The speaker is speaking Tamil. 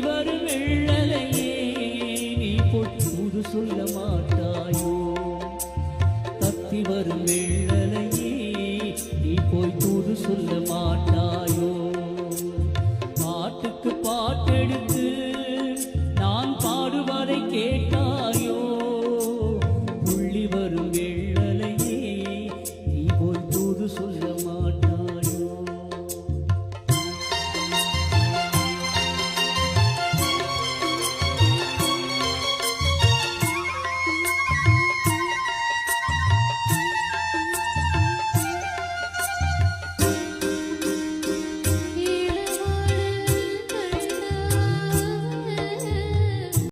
வரும் வெள்ளலையே நீ பொற்போது சொல்ல மாட்டாயோ? தத்தி வரும் வெள்ளலையே நீ போய் தூது சொல்ல மாட்டாயோ? பாட்டுக்கு பாட்டெடுத்து நான் பாடுவதை கேட்டாயோ? புள்ளி வரும் வெள்ளலையே நீ போய் தூது சொல்ல மாட்டாய்